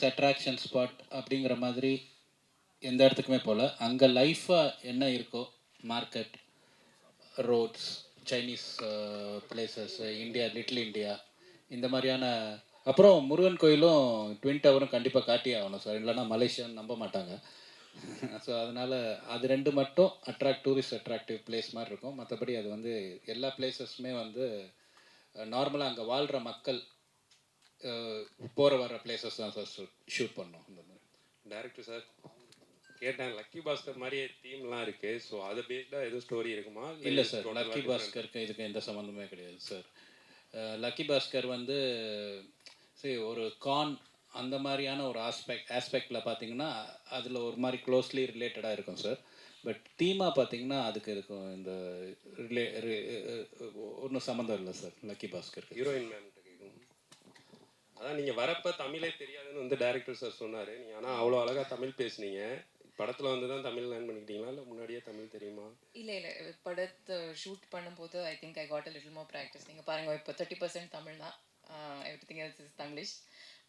Tourist attraction spot அப்படிங்கிற மாதிரி எந்த இடத்துக்குமே போகல. அங்கே லைஃபாக என்ன இருக்கோ market roads Chinese places India little India இந்த மாதிரியான அப்புறம் முருகன் கோயிலும் ட்வின் டவரும் கண்டிப்பாக காட்டி ஆகணும் சார் இல்லைன்னா மலேசியான்னு நம்ப மாட்டாங்க. ஸோ அதனால் அது ரெண்டு மட்டும் அட்ராக்ட் டூரிஸ்ட் அட்ராக்டிவ் பிளேஸ் மாதிரி இருக்கும். மற்றபடி அது வந்து எல்லா பிளேசஸுமே வந்து நார்மலாக அங்கே வாழ்கிற மக்கள் போகிற வர பிளேசஸ் தான் சார் ஷூட் பண்ணோம் இந்த மாதிரி. டேரக்டர் சார் கேட்டேன். லக்கி பாஸ்கர் மாதிரியே தீம்லாம் இருக்கு. ஸோ அதை பேஸ்டாக எதுவும் ஸ்டோரி இருக்குமா? இல்லை சார் லக்கி பாஸ்கருக்கு இதுக்கு எந்த சம்மந்தமே கிடையாது சார் லக்கி பாஸ்கர் வந்து சரி ஒரு கான் அந்த மாதிரியான ஒரு ஆஸ்பெக்ட் ஆஸ்பெக்டில் பார்த்தீங்கன்னா அதில் ஒரு மாதிரி க்ளோஸ்லி ரிலேட்டடாக இருக்கும் சார் பட் தீமாக பார்த்தீங்கன்னா அதுக்கு இருக்கும் இந்த ரிலே ஒன்றும் சம்மந்தம் இல்லை சார் லக்கி பாஸ்கருக்கு ஹீரோயின் மேம் அதான் நீங்கள் வரப்ப தமிழே தெரியாதுன்னு வந்து டேரக்டர் சார் சொன்னார். நீங்கள் ஆனால் அவ்வளோ அழகாக தமிழ் பேசுனீங்க. படத்தில் வந்து தான் தமிழ் லேர்ன் பண்ணிக்கிட்டீங்களா? இல்லை முன்னாடியே தமிழ் தெரியுமா? இல்லை இல்லை. படத்தை ஷூட் பண்ணும்போது I think I got a little more practice நீங்கள் பாருங்கள் இப்போ தேர்ட்டி பர்சன்ட் தமிழ் தான். Everything else is Tanglish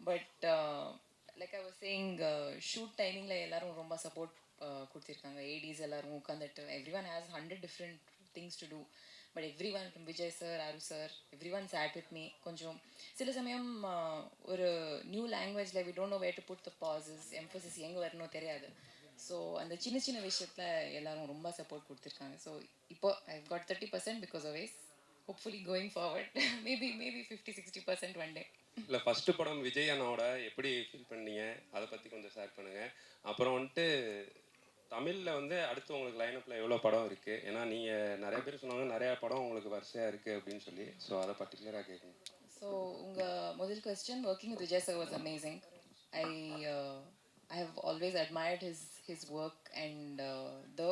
but like I was saying shoot டைமிங்கில் எல்லாரும் ரொம்ப சப்போர்ட் uh, கொடுத்துருக்காங்க. ஏடிஸ் எல்லாரும் உட்காந்துட்டு everyone has hundred different things to do but everyone Vijay sir அரு sir everyone sat with me கொஞ்சம் சில சமயம் ஒரு நியூ லாங்குவேஜில் we don't know where to put the pauses emphasis எங்கே வரணும் தெரியாது. ஸோ அந்த சின்ன சின்ன விஷயத்தில் எல்லாரும் ரொம்ப சப்போர்ட் கொடுத்துருக்காங்க. ஸோ இப்போ I got thirty percent because of hopefully going forward maybe maybe fifty sixty percent one day இல்லை ஃபஸ்ட்டு படம் விஜய் அண்ணாவோட எப்படி ஃபீல் பண்ணீங்க? அதை பற்றி கொஞ்சம் ஷேர் பண்ணுங்கள் அப்புறம் வந்துட்டு தமிழில் வந்து அடுத்து உங்களுக்கு லைனப்பில் எவ்வளோ படம் இருக்குது ஏன்னா நீங்கள் நிறைய பேர் சொன்னாங்க நிறையா படம் உங்களுக்கு வரிசையாக இருக்குது அப்படின்னு சொல்லி. ஸோ அதை பர்டிகுலராக கேட்கணும். ஸோ உங்கள் முதல் question working with Vijay sir was amazing I I have always admired his his work and the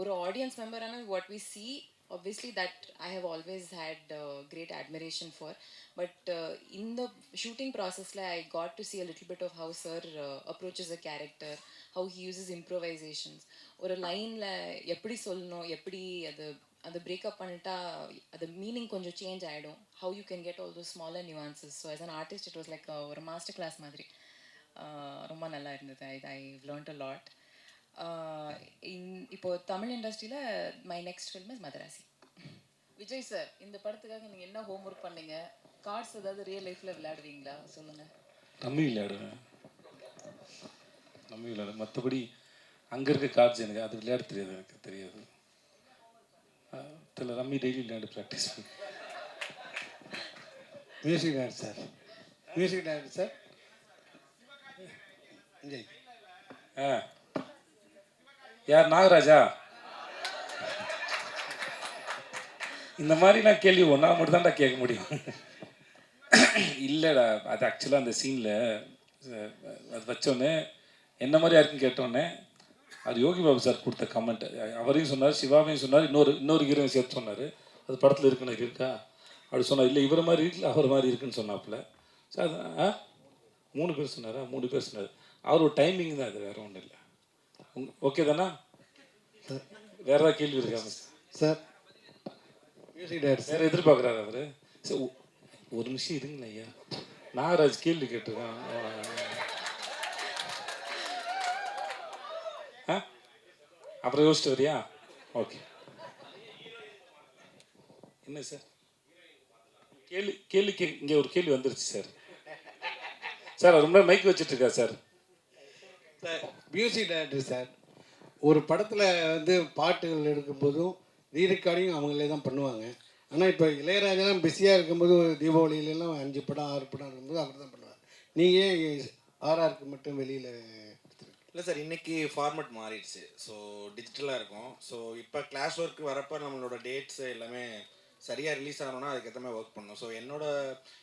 ஒரு audience மெம்பரான what we see obviously that I have always had uh, great admiration for. But uh, in the shooting process, like, I got to see a little bit of how Sir uh, approaches a character, how he uses improvisations. ஒரு லைனில் எப்படி சொல்லணும் எப்படி அது அந்த breakup பண்ணிட்டா அது meaning கொஞ்சம் சேஞ்ச் ஆகிடும் how you can get all those smaller nuances so as an artist it was like ஒரு மாஸ்டர் கிளாஸ் மாதிரி Uh, ரொம்ப நல்லா இருந்தது ஐ ஐ லேர்ன்ட் அ லாட் இப்போ தமிழ் இண்டஸ்ட்ரியில் my next film is Madharaasi. Vijay sir இந்த படத்துக்காக நீங்கள் என்ன ஹோம்ஒர்க் பண்ணீங்க? கார்ட்ஸ் ஏதாவது ரியல் லைஃப்பில் விளையாடுவீங்களா? சொல்லுங்கள் ரம்மி விளையாடுவேன். ரம்மி விளையாடுவேன். மற்றபடி அங்கே இருக்க கார்ட்ஸ் எனக்கு அது விளையாட தெரியாது எனக்கு தெரியாது. தெரியல ரம்மி டெய்லி விளையாடு practice music director sir music director sir ஆ யார் நாகராஜா? இந்த மாதிரிலாம் கேள்வி ஒன்றா மட்டும் தான்டா கேட்க முடியும். இல்லைடா அது ஆக்சுவலாக அந்த சீனில் அது வச்சோன்னே என்ன மாதிரி யாருக்கும் கேட்டோன்னே அது யோகி பாபு சார் கொடுத்த கமெண்ட் அவரையும் சொன்னார் சிவாவையும் சொன்னார் இன்னொரு இன்னொரு ஹீரோயின் சேர்த்து சொன்னார். அது படத்தில் இருக்குன்னு இருக்கா? அப்படி சொன்னார். இல்லை இவர் மாதிரி இருக்குல்ல அவர் மாதிரி இருக்குன்னு சொன்னாப்புல. சார் ஆ மூணு பேர் சொன்னாரா? மூணு பேர் சொன்னார். அவரோட டைமிங் தான் அது வேறு ஒன்றும் இல்லை. ஓகே தானா? வேற ஏதாவது கேள்வி இருக்கா சார் மியூசிக் டைரக்டர் சார் வேற எதிர்பார்க்குறாரு அவரு? சரி ஒரு நிமிஷம் இருங்களேன் ஐயா. நாகராஜ் கேள்வி கேட்டிருக்கான். ஆ? அப்புறம் யோசிச்சு வரியா? ஓகே என்ன சார் கேள்வி கேள்வி கே இங்கே ஒரு கேள்வி வந்துருச்சு சார் சார் ரொம்ப மைக் வச்சுட்டு இருக்கா sir sir music director sir ஒரு படத்தில் வந்து பாட்டுகள் எடுக்கும்போதும் ரீரெக்கார்டிங் அவங்களே தான் பண்ணுவாங்க. ஆனால் இப்போ இளையராஜெல்லாம் பிஸியாக இருக்கும்போது தீபாவளியிலலாம் அஞ்சு படம் ஆறு படம் இருக்கும்போது அவர் தான் பண்ணுவார். நீங்கள் ஏன் ஆர்ஆருக்கு மட்டும் வெளியில் இல்லை சார் இன்றைக்கி ஃபார்மேட் மாறிடுச்சு. ஸோ டிஜிட்டலாக இருக்கும். ஸோ இப்போ கிளாஸ் ஒர்க் வரப்போ நம்மளோட டேட்ஸ் எல்லாமே சரியாக ரிலீஸ் ஆகணும்னா அதுக்கேற்ற மாதிரி ஒர்க் பண்ணணும். ஸோ என்னோட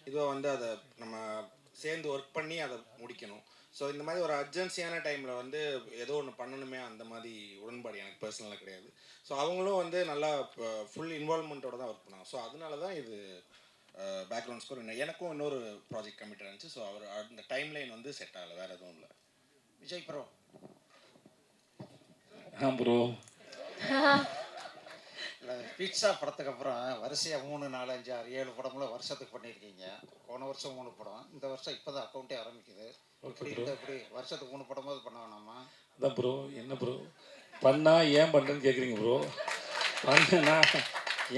இதுவாக வந்து அதை நம்ம சேர்ந்து ஒர்க் பண்ணி அதை முடிக்கணும். ஸோ இந்த மாதிரி ஒரு அர்ஜென்சியான டைமில் வந்து ஏதோ ஒன்று பண்ணணுமே அந்த மாதிரி உடன்பாடு எனக்கு பர்சனலாக கிடையாது. ஸோ அவங்களும் வந்து நல்லா ஃபுல் இன்வால்மெண்ட்டோட தான் ஒர்க் பண்ணாங்க. ஸோ அதனால தான் இது பேக்ரவுண்ட் ஸ்கோர் எனக்கும் இன்னொரு ப்ராஜெக்ட் கமிட் இருந்துச்சு. ஸோ அவர் அந்த டைம் லைன் வந்து செட் ஆகலை வேறு எதுவும் இல்லை. விஜய் ப்ரோ ஆ ப்ரோ பீட்சா படத்துக்கு அப்புறம் வரிசையாக மூணு நாலு அஞ்சு ஆறு ஏழு படங்களும் வருஷத்துக்கு பண்ணியிருக்கீங்க. போன வருஷம் மூணு படம். இந்த வருஷம் இப்போ தான் அக்கௌண்ட்டே ஆரம்பிக்குது. இப்படி இந்த இப்படி வருஷத்துக்கு மூணு படமாவது பண்ண வேணாமா? அதான் ப்ரோ என்ன ப்ரோ பண்ணா ஏன் பண்ணுறேன்னு கேட்குறீங்க ப்ரோ பண்ணனா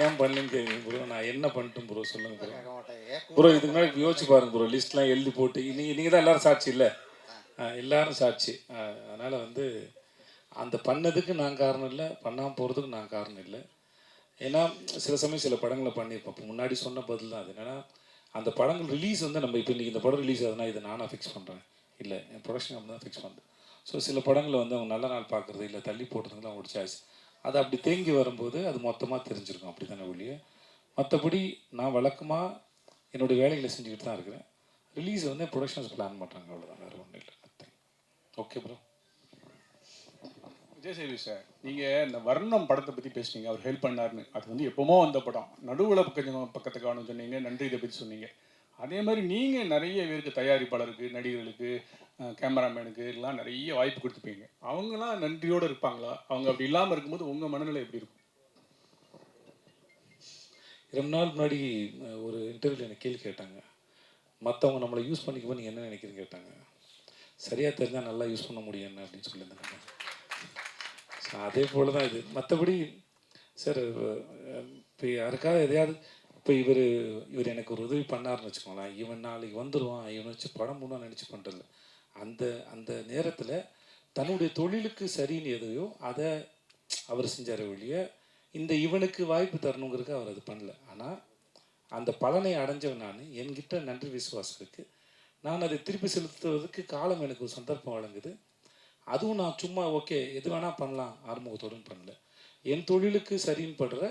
ஏன் பண்ணலன்னு கேட்குறீங்க ப்ரோ நான் என்ன பண்ணிட்டேன் ப்ரோ சொல்லுங்க ப்ரோ ப்ரோ இதுக்கு முன்னாடி யோசிச்சு பாருங்க ப்ரோ லிஸ்ட்லாம் எழுதி போட்டு. நீங்கள் நீங்கள் தான் எல்லாரும் சாட்சி இல்லை? எல்லாரும் சாட்சி. அதனால் வந்து அந்த பண்ணதுக்கு நான் காரணம் இல்லை பண்ணாமல் போகிறதுக்கு நான் காரணம் இல்லை. ஏன்னா சில சமயம் சில படங்களை பண்ணியிருப்போம் இப்போ முன்னாடி சொன்ன பதில் தான் அது. என்னென்னா அந்த படங்கள் ரிலீஸ் வந்து நம்ம இப்போ இன்றைக்கி இந்த படம் ரிலீஸ் ஆகுதுன்னா இதை நானாக ஃபிக்ஸ் பண்ணுறேன் இல்லை என் ப்ரொடக்ஷன் கம்பெனி தான் ஃபிக்ஸ் பண்ணுறேன் ஸோ சில படங்களை வந்து அவங்க நல்ல நாள் பார்க்குறது இல்லை தள்ளி போடுறதுலாம் அவங்களோட சாய்ஸ் அது அப்படி தேங்கி வரும்போது அது மொத்தமாக தெரிஞ்சிருக்கும். அப்படி தானே ஒழிய? மற்றபடி நான் வழக்கமாக என்னுடைய வேலைகளை செஞ்சுக்கிட்டு தான் இருக்கிறேன். ரிலீஸ் வந்து ப்ரொடக்ஷன்ஸ் பிளான் பண்ணுறாங்க அவ்வளோதான் வேறு ஒன்றும் இல்லை. ஓகே ப்ரோ விஜய் சேவி சார் நீங்கள் இந்த வர்ணம் படத்தை பற்றி பேசுனீங்க அவர் ஹெல்ப் பண்ணாருன்னு. அது வந்து எப்போமோ வந்த படம். நடுவில் கொஞ்சம் பக்கத்து காணும் சொன்னீங்க நன்றி இதை பற்றி சொன்னீங்க. அதே மாதிரி நீங்கள் நிறைய பேருக்கு தயாரிப்பாளருக்கு நடிகர்களுக்கு கேமராமேனுக்கு எல்லாம் நிறைய வாய்ப்பு கொடுத்துப்பீங்க அவங்களாம் நன்றியோடு இருப்பாங்களா? அவங்க அப்படி இல்லாமல் இருக்கும்போது உங்கள் மனநிலை எப்படி இருக்கும்? ரொம்ப நாள் முன்னாடி ஒரு இன்டர்வியூவில் எனக்கு கேள்வி கேட்டாங்க. மற்றவங்க நம்மளை யூஸ் பண்ணிக்கும்போது நீங்கள் என்ன நினைக்கிறீங்க கேட்டாங்க. சரியாக தெரிஞ்சால் நல்லா யூஸ் பண்ண முடியும் என்ன அப்படின்னு சொல்லியிருந்தாங்க. அதே போல் தான் இது. மற்றபடி சார் இப்போ யாருக்காவது எதையாவது இப்போ இவர் இவர் எனக்கு ஒரு உதவி பண்ணாருன்னு வச்சுக்கோங்களேன். இவன் நாளைக்கு வந்துடுவான் இவனை வச்சு படம் முன்னா நினச்சி பண்ணுறதில்ல அந்த அந்த நேரத்தில் தன்னுடைய தொழிலுக்கு சரின்னு எதையோ அதை அவர் செஞ்சார் ஒழிய இந்த இவனுக்கு வாய்ப்பு தரணுங்கிறதுக்கு அவர் அது பண்ணல. ஆனால் அந்த பலனை அடைஞ்சவன் நான். என்கிட்ட நன்றி விசுவாசம் இருக்குது நான் அதை திருப்பி செலுத்துவதற்கு காலம் எனக்கு ஒரு சந்தர்ப்பம் வழங்குது. அதுவும் நான் சும்மா ஓகே எது வேணால் பண்ணலாம். ஆறுமுகத்தோடுன்னு பண்ணல. என் தொழிலுக்கு சரின்னு படுற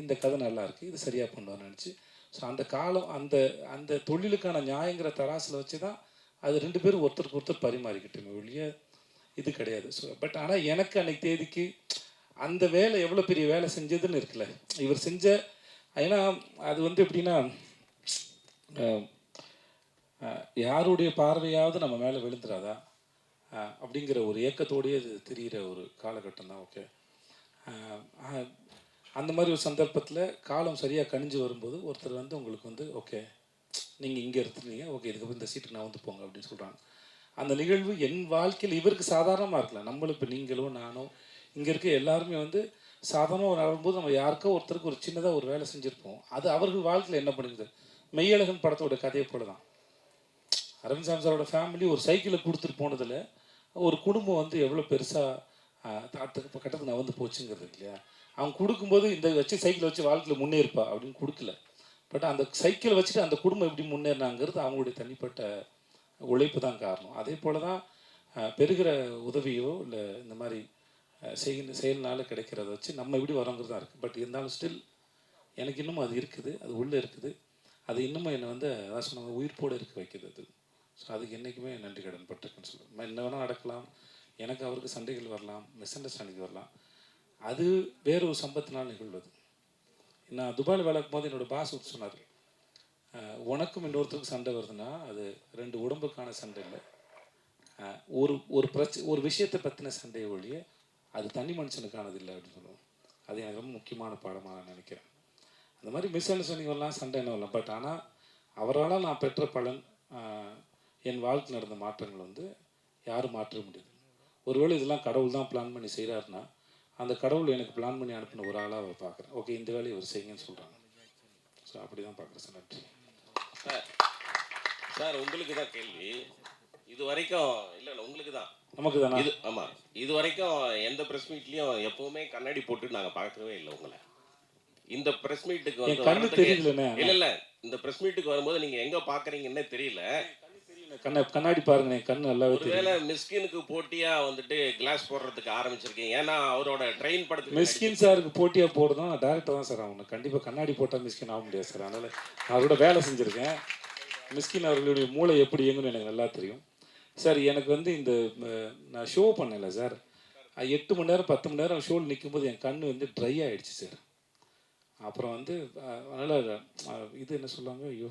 இந்த கதை நல்லா இருக்குது இது சரியாக பண்ணுவான்னு நினச்சி. ஸோ அந்த காலம் அந்த அந்த தொழிலுக்கான நியாயங்கிற தராசில் வச்சு தான் அது ரெண்டு பேரும் ஒருத்தருக்கு ஒருத்தர் பரிமாறிக்கிட்டோமே ஒழிய இது கிடையாது. ஸோ பட் ஆனால் எனக்கு அன்னைக்கு தேதிக்கு அந்த வேலை எவ்வளோ பெரிய வேலை செஞ்சதுன்னு இருக்குல்ல. இவர் செஞ்ச ஏன்னா அது வந்து எப்படின்னா யாருடைய பார்வையாவது நம்ம மேலே விழுந்துடாதா அப்படிங்கிற ஒரு ஏக்கத்தோடையே அது தெரிகிற ஒரு காலகட்டம் தான் ஓகே அந்த மாதிரி ஒரு சந்தர்ப்பத்தில் காலம் சரியாக கணிஞ்சு வரும்போது ஒருத்தர் வந்து உங்களுக்கு வந்து ஓகே நீங்கள் இங்கே இருந்துருந்தீங்க ஓகே இதுக்கப்புறம் இந்த சீட்டுக்கு நான் வந்து போங்க அப்படின்னு சொல்கிறாங்க அந்த நிகழ்வு என் வாழ்க்கையில் இவருக்கு சாதாரணமாக இருக்கலாம் நம்மளும் இப்போ நீங்களோ நானோ இங்கே இருக்க எல்லாருமே வந்து சாதாரணமாக நடக்கும்போது நம்ம யாருக்கோ ஒருத்தருக்கு ஒரு சின்னதாக ஒரு வேலை செஞ்சுருப்போம். அது அவர்கள் வாழ்க்கையில் என்ன பண்ணுது? மெய்யழகன் படத்தோட கதையை போல தான் அரவிந்த் சாமி சாரோட ஃபேமிலி ஒரு சைக்கிளை கொடுத்துட்டு போனதில் ஒரு குடும்பம் வந்து எவ்வளோ பெருசாக அடுத்த கட்டத்துக்கு நான் வந்து போச்சுங்கிறது இல்லையா? அவன் கொடுக்கும்போது இந்த வச்சு சைக்கிளை வச்சு வாழ்க்கையில் முன்னேறுப்பா அப்படின்னு கொடுக்கல. பட் அந்த சைக்கிளை வச்சுட்டு அந்த குடும்பம் எப்படி முன்னேறினாங்கிறது அவங்களுடைய தனிப்பட்ட உழைப்பு தான் காரணம். அதே போல் தான் பெறுகிற உதவியோ இல்லை இந்த மாதிரி அஹ், செய்கிற செயல்னால கிடைக்கிறத வச்சு நம்ம எப்படி வரோங்கிறது தான் இருக்குது பட் இருந்தாலும் ஸ்டில் எனக்கு இன்னும் அது இருக்குது அது உள்ளே இருக்குது. அது இன்னமும் என்னை வந்து அதான் சொன்னாங்க உயிர்ப்போடு இருக்க வைக்கிறது அது. ஸோ அதுக்கு என்றைக்குமே நன்றி கடன் பட்டிருக்குன்னு சொல்லுவேன். என்ன வேணால் நடக்கலாம். எனக்கு அவருக்கு சண்டைகள் வரலாம் மிஸ் அண்டர்ஸ்டாண்டிங் வரலாம். அது வேற ஒரு சம்பத்தினால் நிகழ்வது. நான் துபாயில் வேலை போது என்னோடய பாஸ் சொன்னார் உனக்கும் இன்னொருத்தருக்கும் சண்டை வருதுன்னா அது ரெண்டு உடம்புக்கான சண்டை இல்லை. ஒரு ஒரு பிரச்ச ஒரு விஷயத்தை பற்றின சண்டையை ஒழிய அது தனி மனுஷனுக்கானது இல்லை அப்படின்னு சொல்லுவோம். அது எனக்கு ரொம்ப முக்கியமான பாடமாக நான் நினைக்கிறேன். அந்த மாதிரி மிஸ் அண்டர்ஸ்டாண்டிங் வரலாம் சண்டை என்ன வரலாம். பட் ஆனால் அவரால் நான் பெற்ற பலன் என் வாழ்க்கை நடந்த மாற்றங்கள் வந்து யாரும் மாற்ற முடியாது. ஒருவேளை இதெல்லாம் கடவுள் தான் பிளான் பண்ணி செய்கிறாருன்னா அந்த கடவுள் எனக்கு பிளான் பண்ணி அனுப்பின ஒரு ஆளாக அவர் பார்க்குறேன் ஓகே இந்த வேலையை இவர் செய்யுங்கன்னு சொல்கிறாங்க ஸோ அப்படி தான் பார்க்குறேன் சார். நன்றி. சார் உங்களுக்கு தான் கேள்வி. இது வரைக்கும் இல்லை இல்லை உங்களுக்கு தான். நமக்கு தானே? இது ஆமாம் இது வரைக்கும் எந்த ப்ரெஸ் மீட்லேயும் எப்பவுமே கண்ணாடி போட்டு நாங்கள் பார்க்கவே இல்லை உங்களை. இந்த ப்ரெஸ் மீட்டுக்கு வந்து இல்ல இல்ல. இந்த ப்ரெஸ் மீட்டுக்கு வரும்போது நீங்க எங்க பாக்குறீங்கன்னே தெரியல. கண்ணை கண்ணாடி பாருங்க என் கண்ணு நல்லாவே ஒருவேளை மிஸ்கினுக்கு போட்டியா வந்துட்டு கிளாஸ் போடுறதுக்கு ஆரம்பிச்சிருக்கீங்க. ஏன்னா அவரோட ட்ரெயின் படத்துக்கு மிஸ்கின் சாருக்கு போட்டியாக போடுறதும் நான் டேரக்டர் தான் சார் ஆகணும். கண்டிப்பாக கண்ணாடி போட்டால் மிஸ்கின் ஆக முடியாது சார். அதனால் நான் அவரோட வேலை செஞ்சுருக்கேன். மிஸ்கின் அவர்களுடைய மூளை எப்படி இயங்குன்னு எனக்கு நல்லா தெரியும். சார் எனக்கு வந்து இந்த நான் ஷோ பண்ணல சார். எட்டு மணி நேரம் பத்து மணி நேரம் ஷோவில் நிற்கும்போது என் கண்ணு வந்து ட்ரை ஆயிடுச்சு சார். அப்புறம் வந்து அதனால் இது என்ன சொல்லுவாங்க? ஐயோ.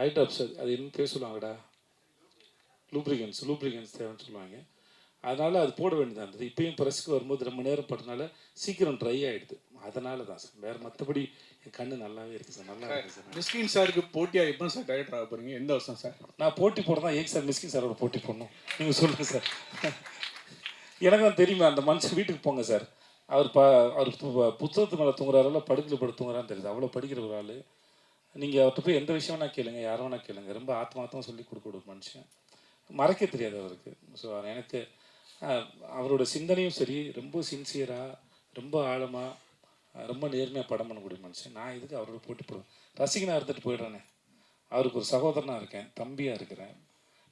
ஹைட்ராப்ஸ் அது என்ன பேர் சொல்லுவாங்கடா. லூப்ரிகன்ஸ் லூப்ரிகன்ஸ் தேவைன்னு சொல்லுவாங்க. அதனால் அது போட வேண்டியதாக இருந்தது. இப்பயும் ப்ரெஸ்க்கு வரும்போது ரொம்ப நேரம் பட்டனால சீக்கிரம் ட்ரை ஆகிடுது அதனால தான் சார். வேறு மற்றபடி என் கண்ணு நல்லாவே இருக்குது சார். நல்லா இருக்குது சார். மிஸ்கின் சாருக்கு போட்டியா எப்போ சார் டைரக்டர் ஆக போறீங்க? எந்த வருஷம் சார்? நான் போட்டி போட தான் ஏன் சார் மிஸ்கின் சாரோட போட்டி போடணும்? நீங்கள் சொல்லுங்கள் சார். எனக்கு தான் தெரியுமே அந்த மனுஷன் வீட்டுக்கு போங்க சார். அவர் ப அவர் புத்தகத்து மேலே தூங்குறாருல படுக்கையில் படுத்து தூங்குறான்னு தெரியுது. அவ்வளோ படிக்கிற ஒரு ஆள். நீங்கள் அவர்கிட்ட போய் எந்த விஷயம் வேணால் கேளுங்க யாரும் வேணா கேளுங்க. ரொம்ப ஆத்மாத்தமாக சொல்லி கொடுக்க ஒரு மனுஷன். மறைக்க தெரியாது அவருக்கு. ஸோ எனக்கு அவரோட சிந்தனையும் சரி ரொம்ப சின்சியராக ரொம்ப ஆழமாக ரொம்ப நேர்மையாக படம் பண்ணக்கூடிய மனுஷன். நான் இதுக்கு அவரோட போட்டி போடுவேன்? ரசிகனாக இருந்துட்டு போயிடுறேனே. அவருக்கு ஒரு சகோதரனாக இருக்கேன் தம்பியாக இருக்கிறேன்.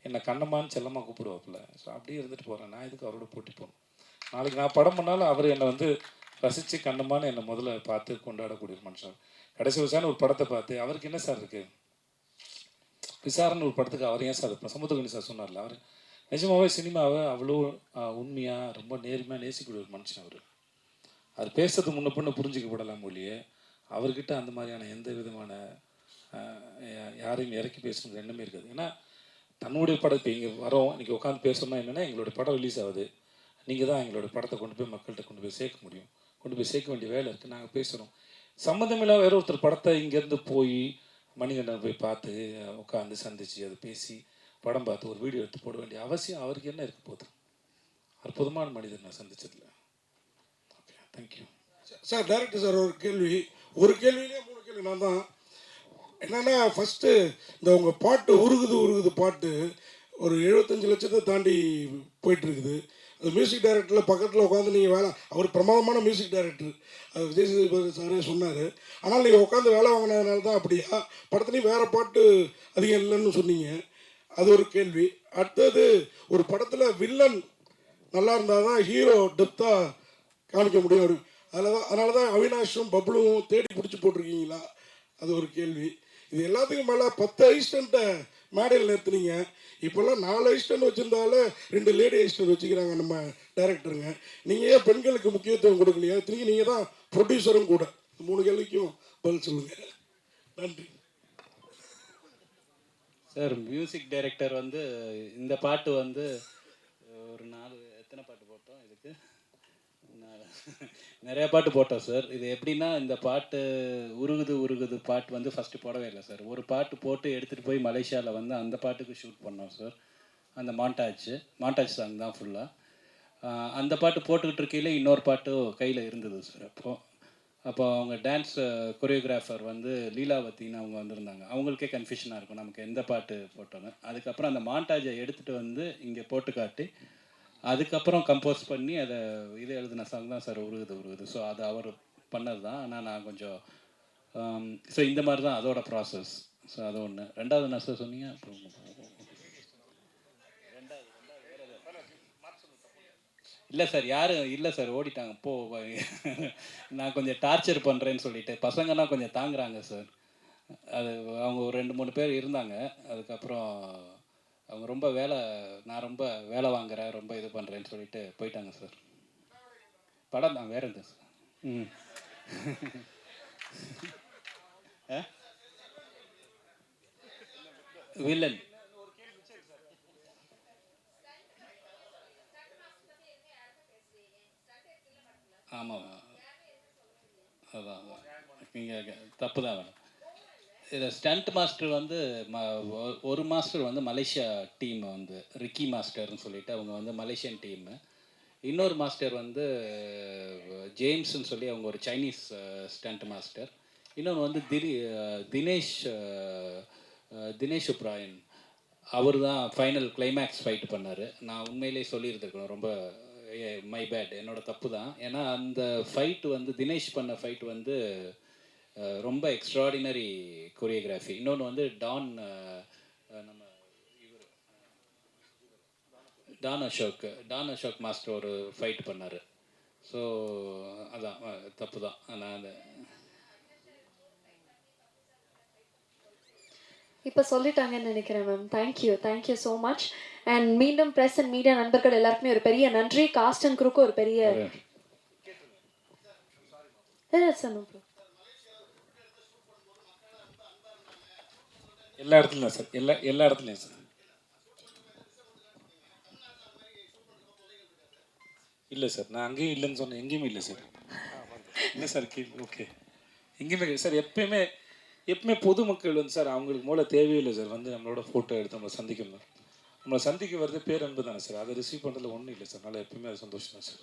என்னை கண்ணம்மான்னு செல்லமாக கூப்பிடுவாப்புல. ஸோ அப்படியே இருந்துட்டு போகிறேன் நான் இதுக்கு அவரோட போட்டி போகணும் நாளைக்கு நான் படம் பண்ணாலும் அவர் என்னை வந்து ரசித்து கண்ணம்மான்னு என்னை முதல்ல பார்த்து கொண்டாடக்கூடிய ஒரு மனுஷன். கடைசி வருஷம் ஒரு படத்தை பார்த்து அவருக்கு என்ன சார் இருக்குது விசாரணை ஒரு படத்துக்கு அவர் ஏன் சார் இப்போ சமுத்திரகணி சார் சொன்னார்ல அவர். நிஜமாவே சினிமாவை அவ்வளோ உண்மையாக ரொம்ப நேர்மையாக நேசிக்கூடிய ஒரு மனுஷன் அவர். அவர் பேசுறது முன்ன பொண்ணு புரிஞ்சிக்கப்படலாம் மொழியே அவர்கிட்ட அந்த மாதிரியான எந்த விதமான யாரையும் இறக்கி பேசணுங்கிற எண்ணமே இருக்காது. ஏன்னா தன்னுடைய படம் இப்போ இங்கே வரோம் இன்றைக்கி உட்காந்து பேசணும்னா என்னென்னா எங்களோட படம் ரிலீஸ் ஆகுது. நீங்கள் தான் எங்களோட படத்தை கொண்டு போய் மக்கள்கிட்ட கொண்டு போய் சேர்க்க முடியும். கொண்டு போய் சேர்க்க வேண்டிய வேலை இருக்குது நாங்கள் பேசுகிறோம் சம்மந்தமில்லாத வேற ஒருத்தர் படத்தை இங்கேருந்து போய் மணிகண்டன் போய் பார்த்து உட்காந்து சந்திச்சு அதை பேசி படம் பார்த்து ஒரு வீடியோ எடுத்து போட வேண்டிய அவசியம் அவருக்கு என்ன இருக்க போகுது? அற்புதமான மனிதர் நான் சந்திச்சதில்ல. Okay thank you sir director sir ஒரு கேள்வி. ஒரு கேள்வியிலே மூணு கேள்வி. நான் தான். என்னன்னா ஃபஸ்ட்டு இந்த உங்கள் பாட்டு உருகுது உருகுது பாட்டு ஒரு எழுபத்தஞ்சு லட்சத்தை தாண்டி போயிட்டு இருக்குது. அந்த மியூசிக் டைரக்டரில் பக்கத்தில் உட்காந்து நீங்கள் வேலை அவர் பிரமாதமான மியூசிக் டைரக்டர் அது விஜய் சேதுபதி சாரே சொன்னார். ஆனால் நீங்கள் உட்காந்து வேலை வாங்கினதுனால தான் அப்படியா? படத்துலேயும் வேறு பாட்டு அதிகம் இல்லைன்னு சொன்னீங்க. அது ஒரு கேள்வி. அடுத்தது ஒரு படத்தில் வில்லன் நல்லா இருந்தால் தான் ஹீரோ டெப்த்தாக காமிக்க முடியும். அதில் தான் அதனால தான் அவினாஷும் பப்ளுவும் தேடி பிடிச்சி போட்டிருக்கீங்களா? அது ஒரு கேள்வி. இது எல்லாத்துக்கும் மேலே பத்து அசிஸ்டண்ட்டை மேடையில் நிறுத்துனீங்க. இப்போல்லாம் நாலு அசிஸ்டன்ட் வச்சுருந்தாலும் ரெண்டு லேடி அசிஸ்டன்ட் வச்சுக்கிறாங்க நம்ம டேரக்டருங்க நீங்கள் ஏன் பெண்களுக்கு முக்கியத்துவம் கொடுக்கலையா? திரும்பி நீங்கள் தான் ப்ரொடியூசரும் கூட. மூணு கேள்விக்கும் பதில் சொல்லுங்கள் நன்றி. சார் மியூசிக் டைரக்டர் வந்து இந்த பாட்டு வந்து ஒரு நாலு எத்தனை பாட்டு போட்டோம் இதுக்கு நாலு. நிறைய பாட்டு போட்டோம் சார் இது எப்படின்னா இந்த பாட்டு உருகுது உருகுது பாட்டு வந்து ஃபஸ்ட்டு போடவே இல்லை சார் ஒரு பாட்டு போட்டு எடுத்துகிட்டு போய் மலேசியாவில் வந்து அந்த பாட்டுக்கு ஷூட் பண்ணோம் சார் அந்த மாண்டாஜ் மாண்டாஜ் சாங் தான் ஃபுல்லாக அந்த பாட்டு போட்டுக்கிட்டு இருக்கையில் இன்னொரு பாட்டு கையில் இருந்தது சார் அப்போது அப்போ அவங்க டான்ஸ் கொரியோகிராஃபர் வந்து லீலாவத்தின்னு அவங்க வந்திருந்தாங்க. அவங்களுக்கே கன்ஃபியூஷனாக இருக்கும் நமக்கு எந்த பாட்டு போட்டோன்னு அதுக்கப்புறம் அந்த மாண்டாஜை எடுத்துகிட்டு வந்து இங்கே போட்டு காட்டி அதுக்கப்புறம் கம்போஸ் பண்ணி அதை இது எழுதின சாங் தான் சார் உருகுது உருகுது. ஸோ அது அவர் பண்ணது தான். ஆனால் நான் கொஞ்சம் um, ஸோ இந்த மாதிரி தான் அதோட ப்ராசஸ் ஸோ அது ஒன்று ரெண்டாவது என்ன சார் சொன்னீங்க? அப்புறம் இல்லை சார் யாரும் இல்லை சார் ஓடிட்டாங்க. போ நான் கொஞ்சம் டார்ச்சர் பண்ணுறேன்னு சொல்லிட்டு. பசங்கன்னா கொஞ்சம் தாங்குறாங்க சார். அது அவங்க ஒரு ரெண்டு மூணு பேர் இருந்தாங்க. அதுக்கப்புறம் அவங்க ரொம்ப வேலை நான் ரொம்ப வேலை வாங்குறேன் ரொம்ப இது பண்ணுறேன்னு சொல்லிட்டு போயிட்டாங்க சார். படம் தான் வேற எந்த சார். ம். வில்லன். ஆமாம். அதான் நீங்கள் தப்பு தான் வேணும் இது ஸ்டண்ட் மாஸ்டர் வந்து ம ஒ- ஒரு மாஸ்டர் வந்து மலேசியா டீம் வந்து ரிக்கி மாஸ்டர்னு சொல்லிட்டு அவங்க வந்து மலேசியன் டீமு இன்னொரு மாஸ்டர் வந்து ஜேம்ஸ்னு சொல்லி அவங்க ஒரு சைனீஸ் ஸ்டண்ட் மாஸ்டர் இன்னொன்று வந்து திரி தினேஷ் தினேஷ் உப்ராயன். அவர் தான் ஃபைனல் கிளைமேக்ஸ் ஃபைட் பண்ணார். நான் உண்மையிலே சொல்லியிருந்திருக்கணும். ரொம்ப மை பேட் என்னோட தப்பு தான் ஏன்னா அந்த ஃபைட் வந்து தினேஷ் பண்ண ஃபைட் வந்து ரொம்ப எக்ஸ்ட்ராடினரி கொரியோகிராஃபி இன்னொன்று வந்து டான் நம்ம இவர் Don Ashok Don Ashok master ஒரு ஃபைட் பண்ணார். ஸோ அதான் தப்பு தான் நான் அந்த இப்போ சொல்லிட்டாங்கன்னு நினைக்கிறேன் ma'am thank you thank you so much and மீண்டும் ப்ரெஸ் அண்ட் மீடியா நண்பர்கள் எல்லாருக்குமே ஒரு பெரிய நன்றி. காஸ்ட் அண்ட் குரூக்கும் ஒரு பெரிய சார் எல்லா இடத்துலையும் சார் எல்லா எல்லா இடத்துலையும் சார் இல்லை சார் நான் அங்கேயும் இல்லைன்னு சொன்னேன். எங்கேயுமே இல்லை சார் இல்லை சார் கீழ் ஓகே எங்கேயுமே சார் எப்பயுமே எப்பவுமே பொதுமக்கள் வந்து சார் அவங்களுக்கு மூல தேவையில்லை சார் வந்து நம்மளோட ஃபோட்டோ எடுத்து நம்மளை சந்திக்கணும் நம்மளை சந்திக்க வர்றது பேரன்பு தானே சார் அதை ரிசீவ் பண்ணுறதுல ஒன்றும் இல்லை சார் நல்லா எப்பயுமே அது சந்தோஷம் தான் சார்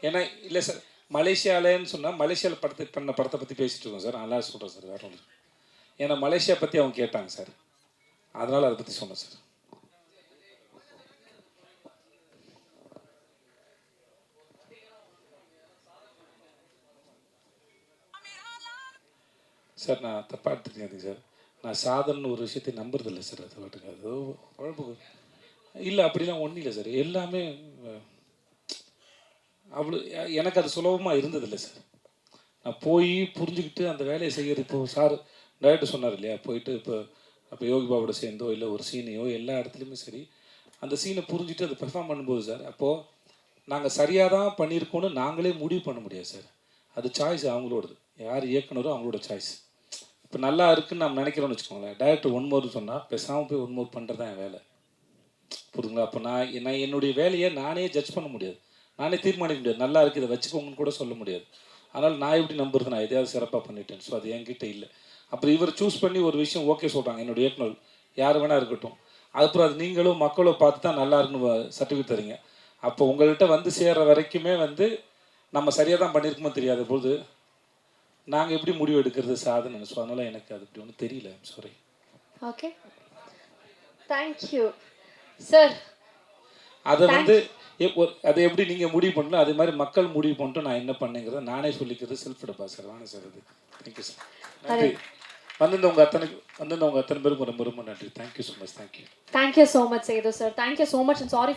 ஏன்னா இல்லை சார் மலேசியாலன்னு சொன்னால் மலேசியாவில் படத்தை பண்ண படத்தை பற்றி பேசிட்டு இருக்கோம் சார் நல்லா சொல்கிறேன் சார் வேறு ஒன்று ஏன்னா மலேசியா பற்றி அவங்க கேட்டாங்க சார். அதனால் அதை பற்றி சொன்னேன் சார். சார் நான் தப்பாக எடுத்துக்காதீங்க சார். நான் சாதனை ஒரு விஷயத்தை நம்புறதில்லை சார் அது பாட்டுக்கு. அது குழப்பு இல்லை அப்படிலாம் ஒன்றும் இல்லை சார். எல்லாமே அவ்வளோ எனக்கு அது சுலபமாக இருந்ததில்லை சார். நான் போய் புரிஞ்சுக்கிட்டு அந்த வேலையை செய்கிறது இப்போது சார் டேரக்டர் சொன்னார் இல்லையா போயிட்டு இப்போ அப்போ யோகி பாபோட சேர்ந்தோ இல்லை ஒரு சீனையோ எல்லா இடத்துலையுமே சரி அந்த சீனை புரிஞ்சுட்டு அதை பெர்ஃபார்ம் பண்ணும்போது சார் அப்போது நாங்கள் சரியாக தான் பண்ணியிருக்கோன்னு நாங்களே முடிவு பண்ண முடியாது சார். அது சாய்ஸ் அவங்களோடது. யார் இயக்குனரோ அவங்களோட சாய்ஸ் இப்போ நல்லா இருக்குன்னு நம்ம நினைக்கிறோம்னு வச்சுக்கோங்களேன். டேரக்டர் ஒன் மோர் சொன்னால் பேசாமல் போய் ஒன் மோர் பண்ணுறது தான் என் வேலை. புரியுதுங்களா? அப்போ நான் நான் என்னுடைய வேலையை நானே ஜட்ஜ் பண்ண முடியாது. நானே தீர்மானிக்க முடியாது. நல்லா இருக்குது இதை வச்சுக்கோங்கன்னு கூட சொல்ல முடியாது. அதனால் நான் எப்படி நம்புறது நான் எதையாவது சிறப்பாக பண்ணிட்டேன். ஸோ அது என்கிட்ட இல்லை. அப்புறம் இவர் சூஸ் பண்ணி ஒரு விஷயம் ஓகே சொல்கிறாங்க என்னுடைய இயக்குனர் யார் வேணா இருக்கட்டும். அப்புறம் அது நீங்களும் மக்களும் பார்த்து தான் நல்லா இருக்குன்னு சர்டிஃபிகேட் தரீங்க. அப்போ உங்கள்கிட்ட வந்து சேர்ற வரைக்குமே வந்து நம்ம சரியாக தான் பண்ணியிருக்கோமோ தெரியாத போது நாங்கள் எப்படி முடிவு எடுக்கிறது சாதனை ஸோ அதனால் எனக்கு அது இப்படி ஒன்றும் தெரியல. சாரி ஓகே தேங்க்யூ சார் அதை வந்து அதை எப்படி நீங்கள் முடிவு பண்ணலாம் அதே மாதிரி மக்கள் முடிவு பண்ணிட்டு நான் என்ன பண்ணேங்கிறத நானே சொல்லிக்கிறது செல்ஃப் வாங்க சார் அது. தேங்க்யூ சார் நன்றி. வந்திருந்தவங்க அத்தனை வந்திருந்தவங்க அத்தனை பேருக்கும் ரொம்ப ரொம்ப நன்றி. Thank you so much thank you thank you so much Sethu sir thank you so much and sorry